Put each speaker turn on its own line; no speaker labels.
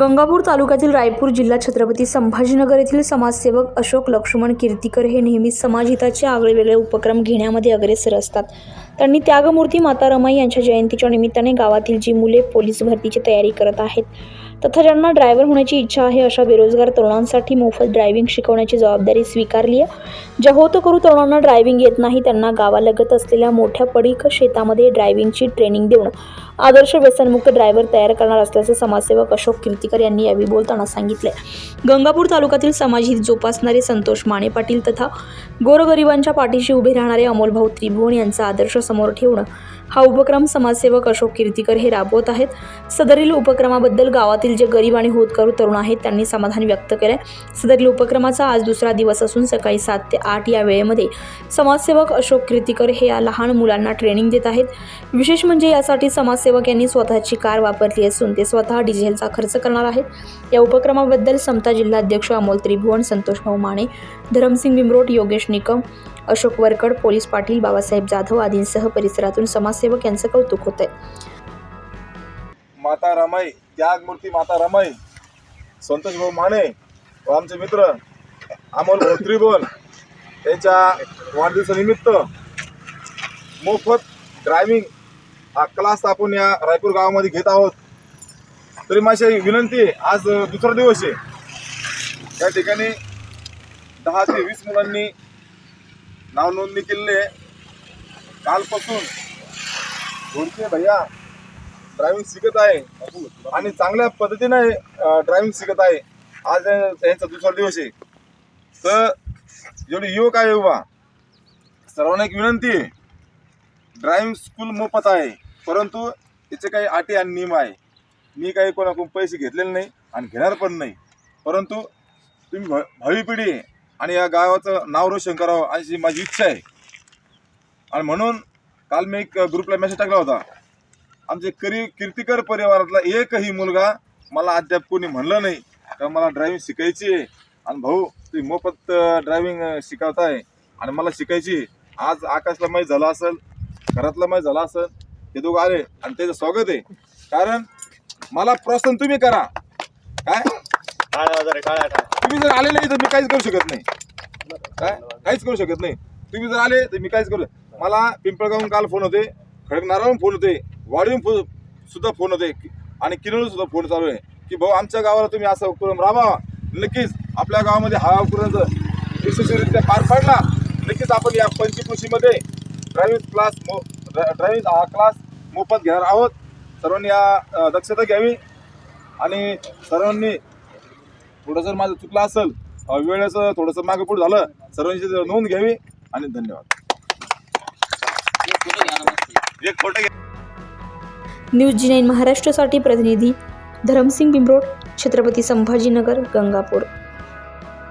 गंगापूर तालुक्यातील रायपूर जिल्हा छत्रपती संभाजीनगर येथील समाजसेवक अशोक लक्ष्मण कीर्तीकर हे नेहमीच समाजहिताचे आगळेवेगळे उपक्रम घेण्यामध्ये अग्रेसर असतात. त्यांनी त्यागमूर्ती माता रमाई यांच्या जयंतीच्या निमित्ताने गावातील जी मुले पोलीस भरतीची तयारी करत आहेत तथा ज्यांना ड्रायव्हर होण्याची इच्छा आहे अशा बेरोजगार तरुणांसाठी मोफत ड्रायव्हिंग शिकवण्याची जबाबदारी स्वीकारली आहे. ज्या होत करू तरुणांना ड्रायव्हिंग येत नाही त्यांना गावालगत असलेल्या मोठ्या पडीक शेतामध्ये ड्रायव्हिंगची ट्रेनिंग देऊन आदर्श व्यसनमुक्त ड्रायव्हर तयार करणार असल्याचे समाजसेवक अशोक कीर्तीकर यांनी यावेळी बोलताना सांगितले गंगापूर तालुक्यातील समाजहित जोपासणारे संतोष माने पाटील तथा गोरगरिबांच्या पाठीशी उभे राहणारे अमोलभाऊ त्रिभुवन यांचा आदर्श समोर ठेवणं हा उपक्रम समाजसेवक अशोक कीर्तीकर हे राबवत आहेत. सदरील उपक्रमाबद्दल गावातील जे गरीब आणि होतकरू तरुण आहेत त्यांनी समाधान व्यक्त केले सदरील उपक्रमाचा आज दुसरा दिवस असून सकाळी सात ते आठ या वेळेमध्ये समाजसेवक अशोक कीर्तीकर हे या लहान मुलांना ट्रेनिंग देत आहेत. विशेष म्हणजे यासाठी समाजसेवक यांनी स्वतःची कार वापरली असून ते स्वतः डिझेलचा खर्च करणार आहेत. या उपक्रमाबद्दल समता जिल्हाध्यक्ष अमोल त्रिभुवन संतोष भाऊ माने धरमसिंग बिमरोट योगेश निकम अशोक वरकड पोलीस पाटील बाबासाहेब जाधव आदींसह परिसरातून समाज समाजसेवक यांचं कौतुक होत आहे
माता रमाई त्यागमूर्ती माता रमाई. संतोष भाऊ माने व आमचे मित्र अमोल भोत्री त्यांच्या यांच्या वाढदिवसानिमित्त मोफत ड्रायव्हिंग हा क्लास आपण या रायपूर गावामध्ये घेत आहोत. तरी माझी विनंती आज दुसरा दिवस आहे. या ठिकाणी दहा ते वीस मुलांनी नाव नोंदणी केलेली आहे. कालपासून दोनशे भैया ड्रायव्हिंग शिकत आहे. आणि चांगल्या पद्धतीने ड्रायव्हिंग शिकत आहे. आज यांचा दुसरा दिवस आहे. तर जेवढे युवक आहे युवा सर्वांना एक विनंती आहे. ड्रायव्हिंग स्कूल मोफत आहे. परंतु त्याचे काही अटी आणि नियम आहे. मी काही कोणाकडून पैसे घेतलेले नाही आणि घेणार पण नाही. परंतु तुम्ही भ भावी पिढी आणि या गावाचं नाव रोशन करावं अशी माझी इच्छा आहे. आणि म्हणून काल मी एक ग्रुपला मेसेज टाकला होता. आमचे करी कीर्तिकर परिवारातला एकही मुलगा मला अद्याप कोणी म्हणलं नाही. का मला ड्रायव्हिंग शिकायची आहे. आणि भाऊ तुम्ही मोफत ड्रायव्हिंग शिकवताय. आणि मला शिकायची आहे. आज आकाशला माहीत झालं असेल घरातला माहीत झालं असेल हे दोघं आले आणि त्याचं स्वागत आहे. कारण मला प्रोत्साहन तुम्ही करा. काय? तुम्ही जर आले नाही तर मी काहीच करू शकत नाही. काय? काहीच करू शकत नाही. तुम्ही जर आले तर मी काहीच करू मला पिंपळगावून काल फोन होते खडकनाराहून फोन होते वाडीहून फो सुद्धा फोन होते आणि किनवरून सुद्धा फोन चालू आहे की भाऊ आमच्या गावाला तुम्ही असा उपक्रम राहावा नक्कीच आपल्या गावामध्ये हा उपक्रम यशस्वीरित्या पार पाडला. नक्कीच आपण या पंचकृषीमध्ये ड्रायव्हिंग क्लास मो ड्रायव्हिंग हा क्लास मोफत घेणार आहोत. सर्वांनी या दक्षता घ्यावी आणि सर्वांनी थोडं जर माझं चुकलं असेल वेळेचं थोडंसं मागे पुढे झालं सर्वांची नोंद घ्यावी आणि धन्यवाद. एक फोटो
न्यूज जी नाईन महाराष्ट्रासाठी प्रतिनिधी धरमसिंग बिंबरोड छत्रपती संभाजीनगर गंगापूर.